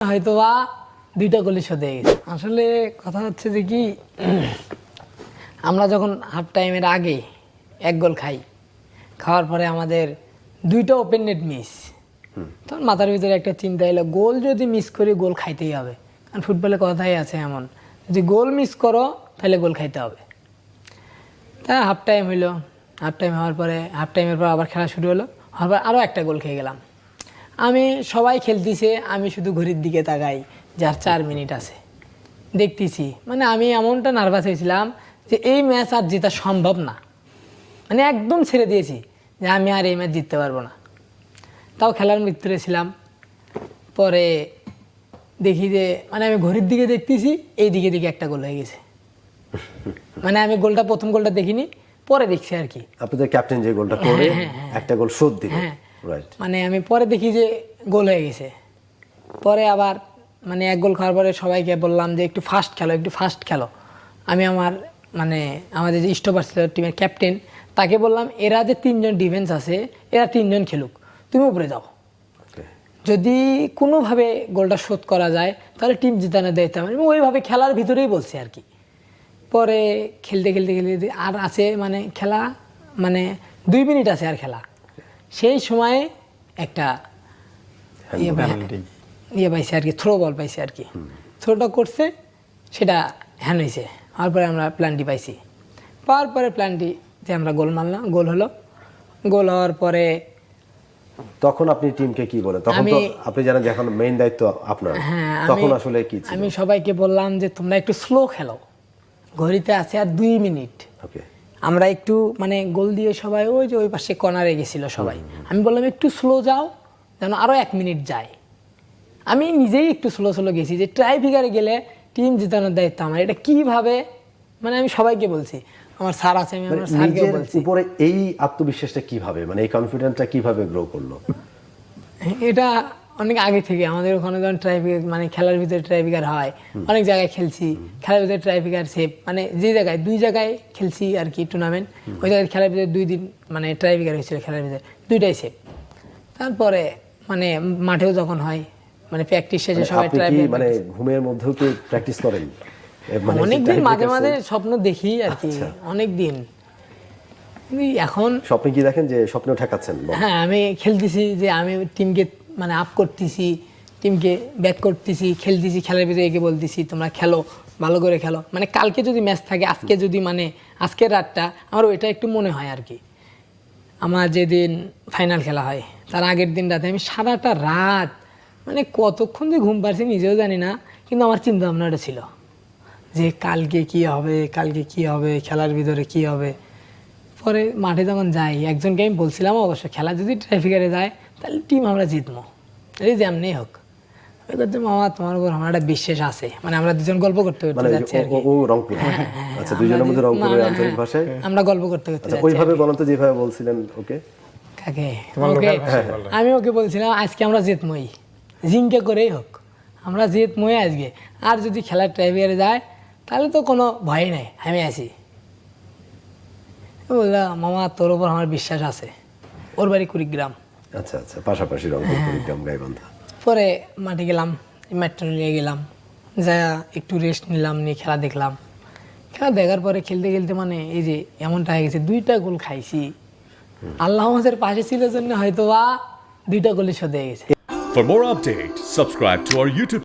হয়তো বা দুইটা গোলে শোধ হয়ে গেছে। আসলে কথা হচ্ছে যে কি আমরা যখন হাফ টাইমের আগে এক গোল খাই খাওয়ার পরে আমাদের দুইটা ওপেন নেট মিস তখন মাথার ভিতরে একটা চিন্তা এলো গোল যদি মিস করি গোল খাইতেই হবে। কারণ ফুটবলে কথাই আছে এমন যদি গোল মিস করো তাহলে গোল খাইতে হবে। তা হাফ টাইম হইল হাফ টাইম হওয়ার পরে হাফ টাইমের পর আবার খেলা শুরু হলো হওয়ার পর আরও একটা গোল খেয়ে গেলাম। আমি সবাই খেলতেছে আমি শুধু ঘড়ির দিকে তাকাই যার চার মিনিট আছে। দেখতেছি মানে আমি এমনটা নার্ভাস হয়েছিলাম যে এই ম্যাচ আর জেতা সম্ভব না। মানে একদম ছেড়ে দিয়েছি যে আমি আর এই ম্যাচ জিততে পারব না। তাও খেলার মৃত্যুরে ছিলাম। পরে দেখি যে মানে আমি ঘড়ির দিকে দেখতেছি এই দিকে দিকে একটা গোল হয়ে গেছে। মানে আমি গোলটা প্রথম গোলটা দেখিনি পরে দেখছি আর কি। আপনাদের ক্যাপ্টেন যে গোলটা করে একটা গোল শোধ দিল। হ্যাঁ। মানে আমি পরে দেখি যে গোল হয়ে গেছে। পরে আবার মানে এক গোল খাওয়ার পরে সবাইকে বললাম যে একটু ফাস্ট খেলো একটু ফাস্ট খেলো। আমি আমার মানে আমাদের যে স্টপার ছিল টিমের ক্যাপ্টেন তাকে বললাম এরা যে তিনজন ডিফেন্স আছে এরা তিনজন খেলুক। তুমি উপরে যাও। যদি কোনোভাবে গোলটা শোধ করা যায় তাহলে টিম জিতানোর দায়িত্ব আমার। এবং ওইভাবে খেলার ভিতরেই বলছি আর কি। পরে খেলতে খেলতে খেলতে আর আছে মানে খেলা মানে দুই মিনিট আছে আর খেলা। সেই সময়ে একটা ইয়ে ইয়ে পাইছে আর কি থ্রো বল পাইছে আর কি। থ্রোটা করছে সেটা হ্যান্ড হয়েছে হওয়ার পরে আমরা প্ল্যানটি পাইছি। পাওয়ার পরে প্ল্যানটি যে আমরা গোল মারলাম গোল হলো। গোল হওয়ার পরে তখন আপনি টিমকে কি বলেন তখন তো আপনি জানেন যে এখন মেইন দায়িত্ব আপনার। হ্যাঁ তখন আসলে কি আমি সবাইকে বললাম যে তোমরা একটু স্লো খেলো। ঘড়িতে আছে আর দুই মিনিট ওকে আমরা একটু মানে গোল দিয়ে সবাই ওই যে ওই পাশে কর্নারে গেছিল সবাই। আমি বললাম একটু স্লো যাও যেন আরও এক মিনিট যায়। আমি নিজেই একটু স্লো স্লো গেছি যে ট্রাইফিকারে গেলে টিম জেতানোর দায়িত্ব আমার। এটা কীভাবে? মানে আমি সবাইকে বলছি। আমার স্যার আছে আমি আমার স্যারকেও বলছি। উপরে এই আত্মবিশ্বাসটা কীভাবে? মানে এই কনফিডেন্সটা কীভাবে গ্রো করল? এটা অনেক আগে থেকে আমাদের ওখানে যখন ট্রাইফিক মানে খেলার ভিতরে ট্রাইফিকার হয় অনেক জায়গায় খেলছি। খেলার ভিতরে ট্রাইফিকার সেভ মানে যে জায়গায় দুই জায়গায় খেলছি আর কি টুর্নামেন্ট ওই জায়গায় খেলার ভিতরে দুই দিন মানে ট্রাইফিকার হয়েছিল খেলার ভিতরে দুইটাই সেভ তারপরে মানে মাঠেও যখন হয় মানে প্র্যাকটিস শেষে সবাই আপনি কি ট্রাইফিকার মানে ঘুমের মধ্যেও কি প্র্যাকটিস করেন? মানে অনেক দিন মাঝে মাঝে স্বপ্ন দেখি আর কি অনেক দিন এখন স্বপ্নে কি দেখেন যে স্বপ্ন ঠেকাচ্ছেন? হ্যাঁ আমি খেলতেছি যে আমি টিমকে মানে আপ করতেছি টিমকে ব্যাক করতেছি খেলতেছি খেলার ভিতরে এগিয়ে বলতেছি তোমরা খেলো ভালো করে খেলো। মানে কালকে যদি ম্যাচ থাকে আজকে যদি মানে আজকের রাতটা আমার ওইটা একটু মনে হয় আর কি। আমার যেদিন ফাইনাল খেলা হয় তার আগের দিন রাতে আমি সারাটা রাত মানে কতক্ষণ যে ঘুম পারছি নিজেও জানি না কিন্তু আমার চিন্তা ভাবনাটা ছিল যে কালকে কি হবে কালকে কি হবে খেলার ভিতরে কি হবে। পরে মাঠে যখন যাই একজনকে আমি বলছিলাম অবশ্য খেলা যদি ট্রাফিকারে যায় তাহলে টিম আমরা জিতবো এই যেমনি হোক। ওই করতে মামা তোমার উপর আমার একটা বিশ্বাস আছে। মানে আমরা দুজন গল্প করতে করতে মানে যাচ্ছি ও- ও- ও রংপুর। আচ্ছা দুজনের মধ্যে রংপুরের আঞ্চলিক ভাষায়? আমরা গল্প করতে করতে আচ্ছা যাচ্ছি ওইভাবে বলেন তো যেভাবে বলছিলেন ওকে। কাকে? ওকে। আমি ওকে বলছিলাম আজকে আমরা জিতমই। জিঙ্কে করেই হোক। আমরা জিতমই আজকে। আর যদি খেলার ট্রাইভিয়ারে যায় তাহলে তো কোনো ভয় নেই। আমি আছি। বললাম মামা তোর উপর আমার বিশ্বাস আছে। ওর বাড়ি কুড়িগ্রাম। আচ্ছা আচ্ছা পাশাপাশি রংপুর কুড়িগ্রাম গাইবান্ধা। পরে মাঠে গেলাম মেট্রো নিয়ে গেলাম। যা একটু রেস্ট নিলাম নিয়ে খেলা দেখলাম। খেলা দেখার পরে খেলতে খেলতে মানে এই যে এমনটা হয়ে গেছে দুইটা গোল খাইছি। আল্লাহ আমাদের পাশে ছিল জন্য হয়তো বা দুইটা গোলে সাথে গেছে। For more updates, subscribe to our YouTube